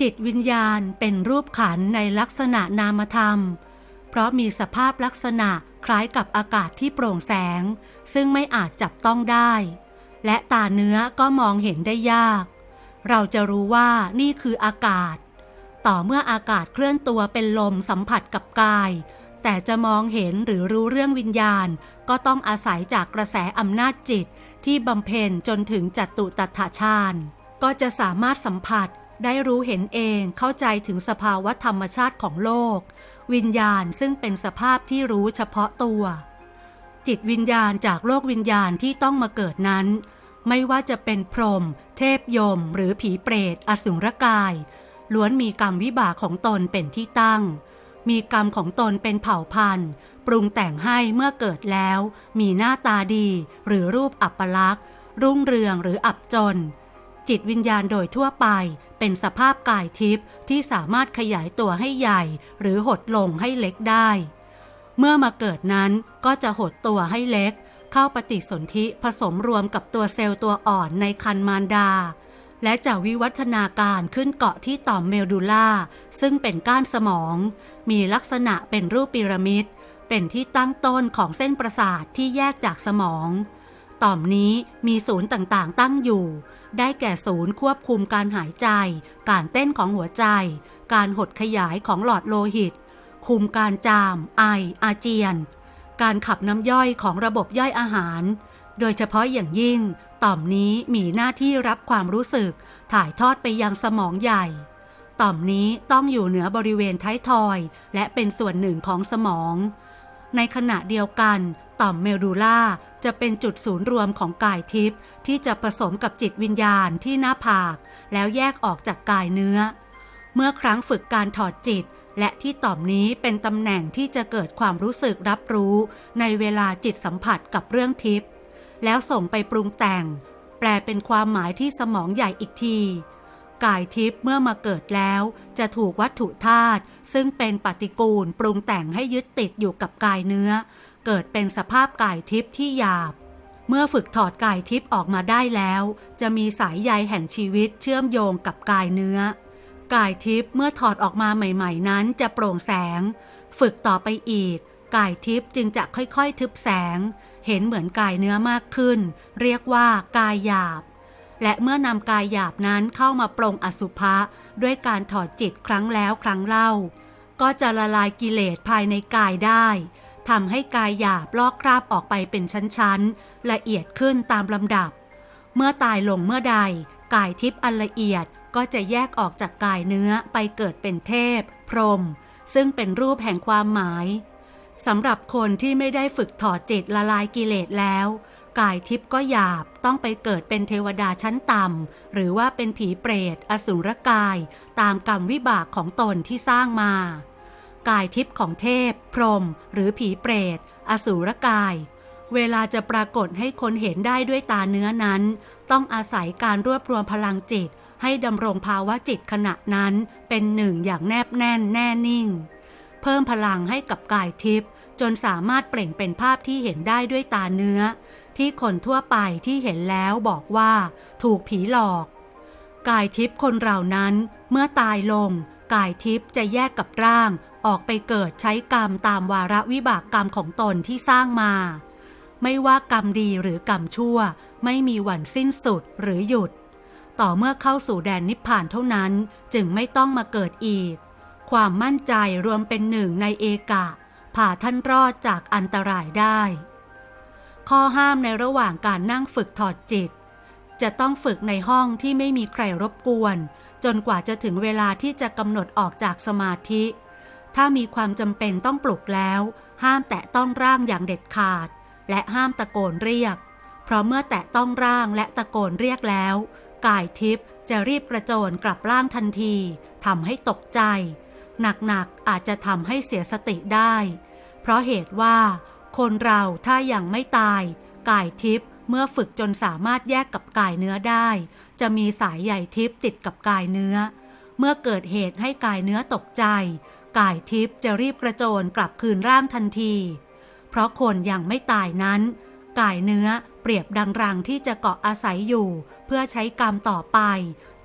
จิตวิญญาณเป็นรูปขันในลักษณะนามธรรม เพราะมีสภาพลักษณะคล้ายกับอากาศที่โปร่งแสง ซึ่งไม่อาจจับต้องได้ และตาเนื้อก็มองเห็นได้ยาก เราจะรู้ว่านี่คืออากาศ ต่อเมื่ออากาศเคลื่อนตัวเป็นลมสัมผัสกับกาย แต่จะมองเห็นหรือรู้เรื่องวิญญาณ ก็ต้องอาศัยจากกระแสอำนาจจิตที่บำเพ็ญจนถึงจัตุตัถฌานก็จะสามารถสัมผัส ได้รู้เห็นเองเข้าใจถึงสภาวะธรรมชาติของโลก วิญญาณซึ่งเป็นสภาพที่รู้เฉพาะตัว จิตวิญญาณจากโลกวิญญาณที่ต้องมาเกิดนั้น ไม่ว่าจะเป็นพรหมเทพยม หรือผีเปรต อสุรกาย ล้วนมีกรรมวิบากของตนเป็นที่ตั้ง มีกรรมของตนเป็นเผ่าพันธุ์ ปรุงแต่งให้เมื่อเกิดแล้ว มีหน้าตาดี หรือรูปอัปลักษณ์รุ่งเรืองหรืออับจน จิตวิญญาณโดยทั่วไป เป็นสภาพกายทิพย์ที่สามารถขยายตัวให้ใหญ่ หรือหดลงให้เล็กได้ เมื่อมาเกิดนั้นก็จะหดตัวให้เล็ก เข้าปฏิสนธิผสมรวมกับตัวเซลล์ตัวอ่อนในคันมารดา และจะวิวัฒนาการขึ้นเกาะที่ต่อมเมลดูล่า ซึ่งเป็นก้านสมอง มีลักษณะเป็นรูปพีระมิด เป็นที่ตั้งต้นของเส้นประสาทที่แยกจากสมอง ต่อมนี้มีศูนย์ต่างๆ ตั้งอยู่ ได้แก่ศูนย์ควบคุมการหายใจ การเต้นของหัวใจ การหดขยายของหลอดโลหิต คุมการจาม ไอ อาเจียน การขับน้ำย่อยของระบบย่อยอาหาร โดยเฉพาะอย่างยิ่ง ต่อมนี้มีหน้าที่รับความรู้สึก ถ่ายทอดไปยังสมองใหญ่ ต่อมนี้ต้องอยู่เหนือบริเวณท้ายทอย และเป็นส่วนหนึ่งของสมอง ในขณะเดียวกัน ต่อมเมลดูล่าจะเป็นจุดศูนย์รวมของกายทิพย์ที่จะผสมกับจิตวิญญาณที่หน้าผาก แล้วแยกออกจากกายเนื้อ เมื่อครั้งฝึกการถอดจิต และที่ต่อมนี้เป็นตำแหน่งที่จะเกิดความรู้สึกรับรู้ ในเวลาจิตสัมผัสกับเรื่องทิพย์แล้วส่งไปปรุงแต่ง แปลเป็นความหมายที่สมองใหญ่อีกทีกายทิพย์เมื่อมาเกิดแล้ว จะถูกวัตถุธาตุซึ่งเป็นปฏิกูลปรุงแต่งให้ยึดติดอยู่กับกายเนื้อ เกิดเป็นสภาพกายทิพย์ที่หยาบ เมื่อฝึกถอดกายทิพย์ออกมาได้แล้ว จะมีสายใยแห่งชีวิตเชื่อมโยงกับกายเนื้อ กายทิพย์เมื่อถอดออกมาใหม่ๆ นั้นจะโปร่งแสง ฝึกต่อไปอีก กายทิพย์จึงจะค่อยๆ ทึบแสง เห็นเหมือนกายเนื้อมากขึ้น เรียกว่ากายหยาบ และเมื่อนำกายหยาบนั้นเข้ามาปรงอสุภะด้วยการถอดจิตครั้งแล้วครั้งเล่า ก็จะละลายกิเลสภายในกายได้ ทำให้กายหยาบลอกคราบออกไปเป็นชั้นๆ ละเอียดขึ้นตามลำดับ เมื่อตายลงเมื่อใด กายทิพย์อันละเอียดก็จะแยกออกจากกายเนื้อไปเกิดเป็นเทพ พรหมซึ่งเป็นรูปแห่งความหมายสำหรับคนที่ไม่ได้ฝึกถอดจิตละลายกิเลสแล้ว กายทิพย์ก็หยาบต้องไปเกิดเป็นเทวดาชั้นต่ำหรือว่าเป็นผีเปรต อสุรกาย ตามกรรมวิบากของตนที่สร้างมา กายทิพย์ของเทพ พรหมหรือผีเปรต อสุรกาย เวลาจะปรากฏให้คนเห็นได้ด้วยตาเนื้อนั้น ต้องอาศัยการรวบรวมพลังจิต ให้ดำรงภาวะจิตขณะนั้นเป็นหนึ่งอย่างแนบแน่นแน่นิ่ง เพิ่มพลังให้กับกายทิพย์จนสามารถเปล่งเป็นภาพที่เห็นได้ด้วยตาเนื้อ ที่คนทั่วไปที่เห็นแล้วบอกว่า ถูกผีหลอก กายทิพย์คนเรานั้นเมื่อตายลง กายทิพย์จะแยกกับร่าง ออกไปเกิดใช้กรรมตามวาระวิบากกรรมของตนที่สร้างมา ไม่ว่ากรรมดีหรือกรรมชั่ว ไม่มีวันสิ้นสุดหรือหยุด ต่อเมื่อเข้าสู่แดนนิพพานเท่านั้นจึงไม่ต้องมาเกิดอีก ความมั่นใจรวมเป็นหนึ่งในเอกะพาท่านรอดจากอันตรายได้ ข้อห้ามในระหว่างการนั่งฝึกถอดจิต จะต้องฝึกในห้องที่ไม่มีใครรบกวน จนกว่าจะถึงเวลาที่จะกำหนดออกจากสมาธิ ถ้ามีความจำเป็นต้องปลุกแล้ว ห้ามแตะต้องร่างอย่างเด็ดขาด และห้ามตะโกนเรียก เพราะเมื่อแตะต้องร่างและตะโกนเรียกแล้ว กายทิพย์จะรีบกระโจนกลับร่างทันทีทำให้ตกใจ หนักๆอาจจะทำให้เสียสติได้ เพราะเหตุว่า คนเราถ้ายังไม่ตาย กายทิพย์เมื่อฝึกจนสามารถแยกกับกายเนื้อได้ จะมีสายใยทิพย์ติดกับกายเนื้อ เมื่อเกิดเหตุให้กายเนื้อตกใจ กายทิพย์จะรีบกระโจนกลับคืนร่างทันที เพราะคนยังไม่ตายนั้น กายเนื้อเปรียบดังรังที่จะเกาะอาศัยอยู่ เพื่อใช้กรรมต่อไป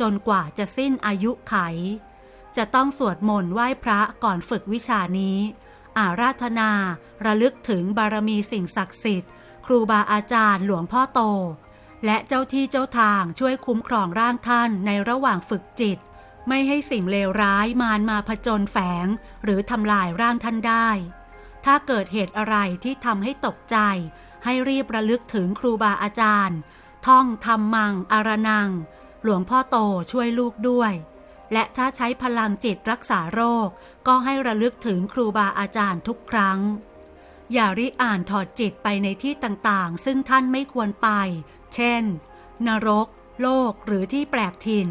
จจนกว่าจะสิ้นอายุไข จะต้องสวดมนต์ไหว้พระก่อนฝึกวิชานี้ อาราธนา ระลึกถึงบารมีสิ่งศักดิ์สิทธิ์ ครูบาอาจารย์หลวงพ่อโต และเจ้าที่เจ้าทางช่วยคุ้มครองร่างท่านในระหว่างฝึกจิต ไม่ให้สิ่งเลวร้ายมารมาผจญแฝง หรือทำลายร่างท่านได้ ถ้าเกิดเหตุอะไรที่ทำให้ตกใจ ให้รีบระลึกถึงครูบาอาจารย์ ท่องทำมังอารนัง หลวงพ่อโตช่วยลูกด้วย และถ้าใช้พลังจิตรักษาโรค ก็ให้ระลึกถึงครูบาอาจารย์ทุกครั้ง อย่าริอ่านถอดจิตไปในที่ต่างๆ ซึ่งท่านไม่ควรไป เช่น นรก โลกหรือที่แปลกถิ่น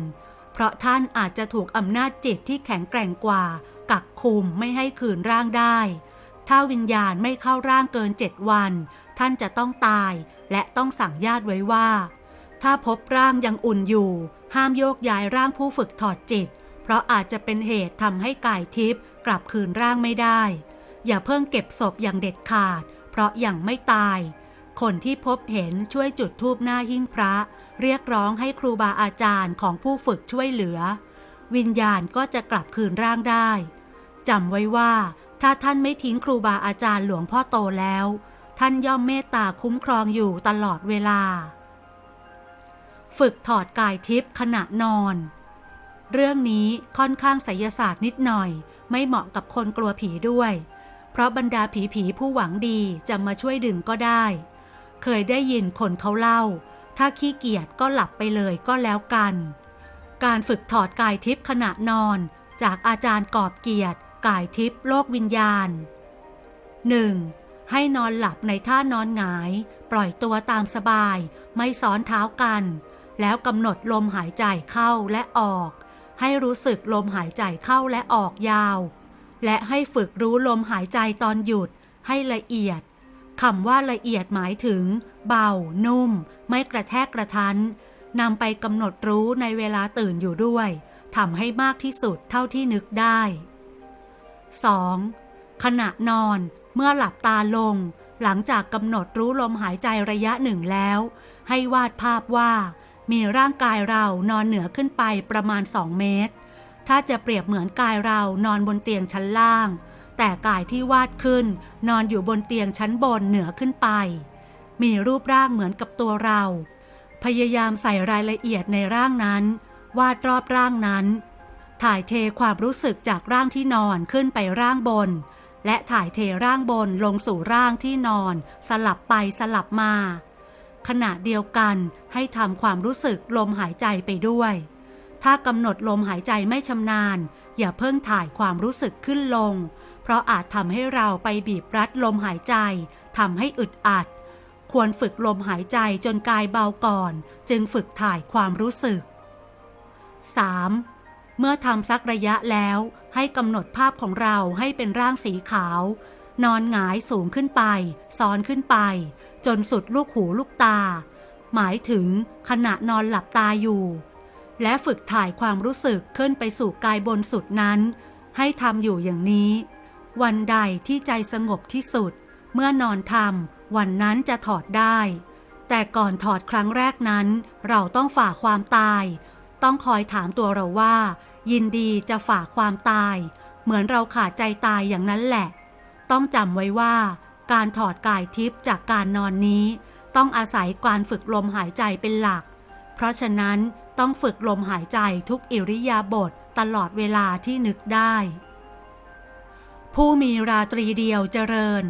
ราะท่านอาจจะถูกอำนาจจิตที่แข็งแกร่งกว่า กักคุมไม่ให้คืนร่างได้ ถ้าวิญญาณไม่เข้าร่างเกินเจ็ดวัน ท่านจะต้องตาย และต้องสั่งญาติไว้ว่า ถ้าพบร่างยังอุ่นอยู่ ห้ามโยกย้ายร่างผู้ฝึกถอดจิต เพราะอาจจะเป็นเหตุทำให้กายทิพย์กลับคืนร่างไม่ได้ อย่าเพิ่งเก็บศพอย่างเด็ดขาด เพราะยังไม่ตาย คนที่พบเห็นช่วยจุดธูปหน้าหิ้งพระ เรียกร้องให้ครูบาอาจารย์ของผู้ฝึกช่วยเหลือ วิญญาณก็จะกลับคืนร่างได้จำไว้ว่า ถ้าท่านไม่ทิ้งครูบาอาจารย์หลวงพ่อโตแล้ว ท่านย่อมเมตตาคุ้มครองอยู่ตลอดเวลา ฝึกถอดกายทิพย์ขณะนอน เรื่องนี้ค่อนข้างไสยศาสตร์นิดหน่อย ไม่เหมาะกับคนกลัวผีด้วย เพราะบรรดาผีผีผู้หวังดีจะมาช่วยดึงก็ได้ เคยได้ยินคนเขาเล่า ถ้าขี้เกียจก็หลับไปเลยก็แล้วกัน การฝึกถอดกายทิพย์ขณะนอน จากอาจารย์กอบเกียรติ กายทิพย์โลกวิญญาณ 1. ให้นอนหลับในท่านอนหงาย ปล่อยตัวตามสบาย ไม่ซ้อนเท้ากัน แล้วกำหนดลมหายใจเข้าและออก ให้รู้สึกลมหายใจเข้าและออกยาว และให้ฝึกรู้ลมหายใจตอนหยุดให้ละเอียด คำว่าละเอียดหมายถึง เบา นุ่ม ไม่กระแทกกระทันนำไปกำหนดรู้ในเวลาตื่นอยู่ด้วยทำให้มากที่สุดเท่าที่นึกได้ 2. ขณะนอนเมื่อหลับตาลง หลังจากกำหนดรู้ลมหายใจระยะหนึ่งแล้ว ให้วาดภาพว่า มีร่างกายเรานอนเหนือขึ้นไปประมาณ 2 เมตร ถ้าจะเปรียบเหมือนกายเรานอนบนเตียงชั้นล่าง แต่กายที่วาดขึ้น นอนอยู่บนเตียงชั้นบนเหนือขึ้นไป มีรูปร่างเหมือนกับตัวเรา พยายามใส่รายละเอียดในร่างนั้น วาดรอบร่างนั้น ถ่ายเทความรู้สึกจากร่างที่นอนขึ้นไปร่างบน และถ่ายเทร่างบนลงสู่ร่างที่นอน สลับไปสลับมา ขณะเดียวกันให้ทำความรู้สึกลมหายใจไปด้วย ถ้ากำหนดลมหายใจไม่ชำนาญอย่าเพิ่งถ่ายความรู้สึกขึ้นลง ราะอาจทำให้เราไปบีบรัดลมหายใจทำให้อึดอัด ควรฝึกลมหายใจจนกายเบาก่อน จึงฝึกถ่ายความรู้สึก 3. เมื่อทำสักระยะแล้วให้กำหนดภาพของเราให้เป็นร่างสีขาว นอนหงายสูงขึ้นไป ซ้อนขึ้นไป จนสุดลูกหูลูกตา หมายถึงขณะนอนหลับตาอยู่ และฝึกถ่ายความรู้สึกขึ้นไปสู่กายบนสุดนั้น ให้ทำอยู่อย่างนี้ วันใดที่ใจสงบที่สุด เมื่อนอนทำวันนั้นจะถอดได้ แต่ก่อนถอดครั้งแรกนั้น เราต้องฝ่าความตาย ต้องคอยถามตัวเราว่า ยินดีจะฝ่าความตาย เหมือนเราขาดใจตายอย่างนั้นแหละ ต้องจำไว้ว่า การถอดกายทิพย์จากการนอนนี้ ต้องอาศัยการฝึกลมหายใจเป็นหลัก เพราะฉะนั้นต้องฝึกลมหายใจทุกอิริยาบถตลอดเวลาที่นึกได้ ผู้มีราตรีเดียวเจริญ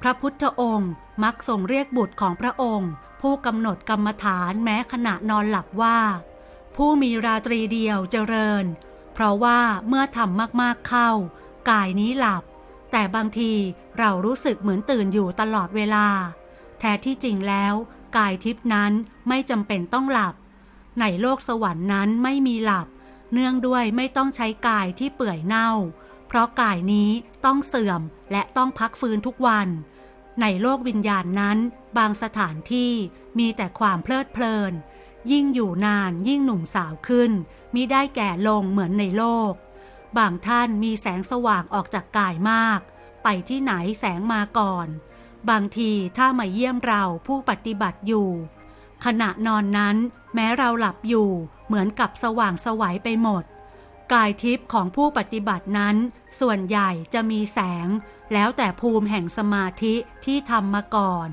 พระพุทธองค์มักทรงเรียกบุตรของพระองค์ ผู้กำหนดกรรมฐานแม้ขณะนอนหลับว่า ผู้มีราตรีเดียวเจริญ เพราะว่าเมื่อทำมากๆเข้า กายนี้หลับ แต่บางทีเรารู้สึกเหมือนตื่นอยู่ตลอดเวลา แท้ที่จริงแล้ว กายทิพนั้นไม่จำเป็นต้องหลับ ในโลกสวรรค์นั้นไม่มีหลับ เนื่องด้วยไม่ต้องใช้กายที่เปื่อยเน่า เพราะกายนี้ต้องเสื่อมและต้องพักฟื้นทุกวัน ในโลกวิญญาณนั้น บางสถานที่มีแต่ความเพลิดเพลิน ยิ่งอยู่นานยิ่งหนุ่มสาวขึ้นมิได้แก่ลงเหมือนในโลก บางท่านมีแสงสว่างออกจากกายมาก ไปที่ไหนแสงมาก่อน บางทีถ้ามาเยี่ยมเราผู้ปฏิบัติอยู่ ขณะนอนนั้น แม้เราหลับอยู่เหมือนกับสว่างสวัยไปหมด กายทิพย์ของผู้ปฏิบัตินั้น ส่วนใหญ่จะมีแสง แล้วแต่ภูมิแห่งสมาธิที่ทำมาก่อน